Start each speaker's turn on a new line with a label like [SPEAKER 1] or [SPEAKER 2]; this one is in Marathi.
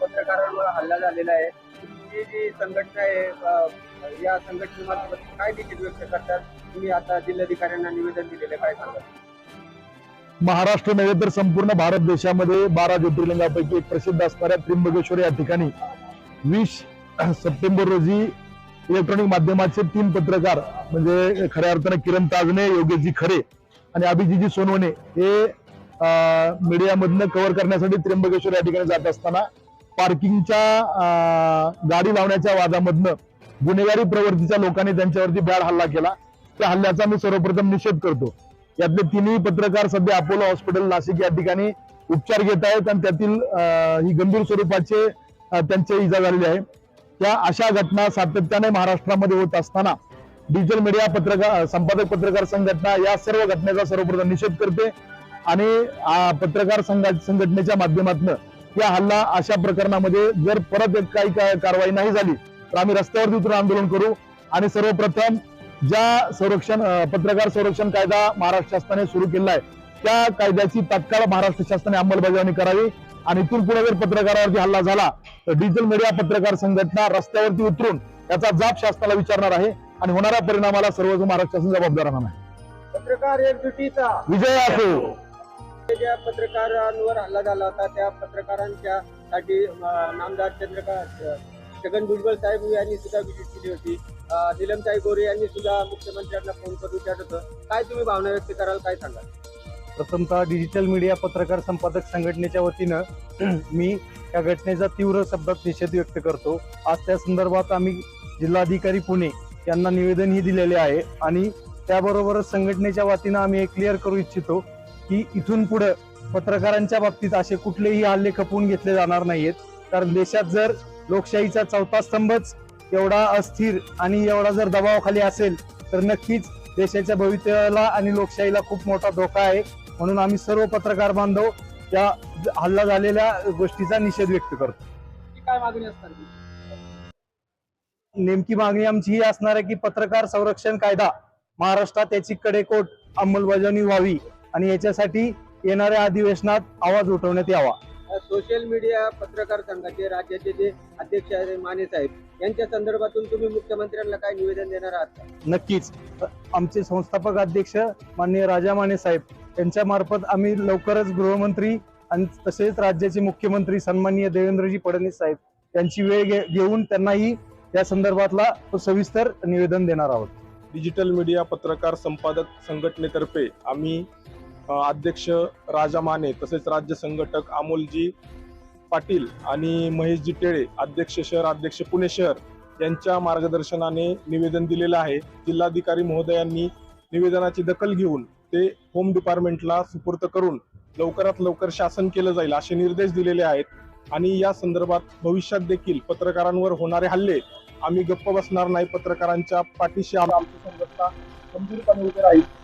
[SPEAKER 1] पत्रकारांवर हल्ला झालेला आहे. तुमची जी संघटना आहे या संघटनेमार्फत काय देखील व्यक्त करतात? तुम्ही आता जिल्हाधिकाऱ्यांना निवेदन दिलेलं काय सांगाल?
[SPEAKER 2] महाराष्ट्र नव्हे तर संपूर्ण भारत देशामध्ये बारा ज्योतिर्लिंगापैकी एक प्रसिद्ध असणाऱ्या त्र्यंबकेश्वर या ठिकाणी वीस सप्टेंबर रोजी इलेक्ट्रॉनिक माध्यमाचे तीन पत्रकार म्हणजे खऱ्या अर्थाने किरण ताजने योगेशजी खरे आणि अभिजीजी सोनवणे हे मीडियामधनं कव्हर करण्यासाठी त्र्यंबकेश्वर या ठिकाणी जात असताना पार्किंगच्या अं, गाडी लावण्याच्या वादामधनं गुन्हेगारी प्रवृत्तीच्या लोकांनी त्यांच्यावरती बॅड हल्ला केला. त्या हल्ल्याचा मी सर्वप्रथम निषेध करतो. यातले तिन्ही पत्रकार सध्या अपोलो हॉस्पिटल नाशिक या ठिकाणी उपचार घेत आहेत आणि त्यातील ही गंभीर स्वरूपाचे त्यांचे इजा झालेली आहे. त्या अशा घटना सातत्याने महाराष्ट्रामध्ये होत असताना डिजिटल मीडिया पत्रकार संपादक पत्रकार संघटना या सर्व घटनेचा सर्वप्रथम निषेध करते आणि पत्रकार संघ संघटनेच्या माध्यमातून या हल्ला अशा प्रकरणामध्ये जर परत काही कारवाई नाही झाली तर आम्ही रस्त्यावरती उतरून आंदोलन करू. आणि सर्वप्रथम ज्या संरक्षण पत्रकार संरक्षण कायदा महाराष्ट्र शासनाने सुरू केलेला आहे त्या कायद्याची तात्काळ महाराष्ट्र शासनाने अंमलबजावणी करावी. आणि इथून पुढे जर पत्रकारावरती हल्ला झाला तर डिजिटल मीडिया पत्रकार संघटना रस्त्यावरती उतरून त्याचा जाब शासनाला विचारणार आहे. आणि होणाऱ्या परिणामाला सर्वच महाराष्ट्र शासन जबाबदार राहणार आहे
[SPEAKER 1] पत्रकार एकजुटीचा
[SPEAKER 2] विजय असो.
[SPEAKER 1] ज्या पत्रकारांवर हल्ला झाला होता त्या पत्रकारांच्या साठी नामदार चंद्रकांत छगन भुजबळ साहेब यांनी सुद्धा विजिट केली होती. निलमताई गोरे यांनी सुद्धा मुख्यमंत्र्यांना फोन करून विचारलं होतं. काय तुम्ही भावना व्यक्त कराल? काय सांगाल?
[SPEAKER 3] प्रथमतः डिजिटल मीडिया पत्रकार संपादक संघटनेच्या वतीनं मी या घटनेचा तीव्र शब्दात निषेध व्यक्त करतो. आज त्या संदर्भात आम्ही जिल्हाधिकारी पुणे यांना निवेदनही दिलेले आहे आणि त्याबरोबरच संघटनेच्या वतीनं आम्ही हे क्लिअर करू इच्छितो की इथून पुढे पत्रकारांच्या बाबतीत असे कुठलेही हल्ले खपवून घेतले जाणार नाहीत कारण देशात जर लोकशाहीचा चौथा स्तंभच एवढा अस्थिर आणि एवढा जर दबावाखाली असेल तर नक्कीच देशाच्या भवितव्याला आणि लोकशाहीला खूप मोठा धोका आहे. म्हणून आम्ही सर्व पत्रकार बांधव या हल्ला झालेल्या गोष्टीचा निषेध व्यक्त करतो.
[SPEAKER 1] काय मागणी असणार?
[SPEAKER 3] नेमकी मागणी आमची ही असणार आहे की पत्रकार संरक्षण कायदा महाराष्ट्रात याची कडेकोट अंमलबजावणी व्हावी. आणि याच्यासाठी येणाऱ्या अधिवेशनात आवाज उठवण्यात यावा.
[SPEAKER 1] सोशल मीडिया पत्रकार संघाचे राज्याचे जे अध्यक्ष आहेत माने साहेब यांच्या संदर्भातून तुम्ही मुख्यमंत्र्यांना काय निवेदन देणार आहात?
[SPEAKER 3] नक्कीच. आमचे संस्थापक अध्यक्ष माननीय राजा माने साहेब यांच्या मार्फत आम्ही लवकरच गृहमंत्री आणि तसेच राज्याचे मुख्यमंत्री सन्माननीय देवेंद्रजी फडणवीस साहेब यांची वेळ घे- घेऊन त्यांनाही या संदर्भातला सविस्तर निवेदन देणार आहोत.
[SPEAKER 4] डिजिटल मीडिया पत्रकार संपादक संघटनेतर्फे आम्ही अध्यक्ष राजा माने तसेच राज्य संघटक अमोलजी पाटील आणि महेशजी टेळे अध्यक्ष शहर अध्यक्ष पुणे शहर यांच्या मार्गदर्शनाने निवेदन दिलेलं आहे. जिल्हाधिकारी महोदयांनी निवेदनाची दखल घेऊन ते होम डिपार्टमेंटला सुपूर्त करून लवकरात लवकर शासन केलं जाईल असे निर्देश दिलेले आहेत आणि या संदर्भात भविष्यात देखील पत्रकारांवर होणारे हल्ले आम्ही गप्प बसणार नाही. पत्रकारांच्या पाठीशी आम- आमची संघटना गंभीरपणे उभे राहील.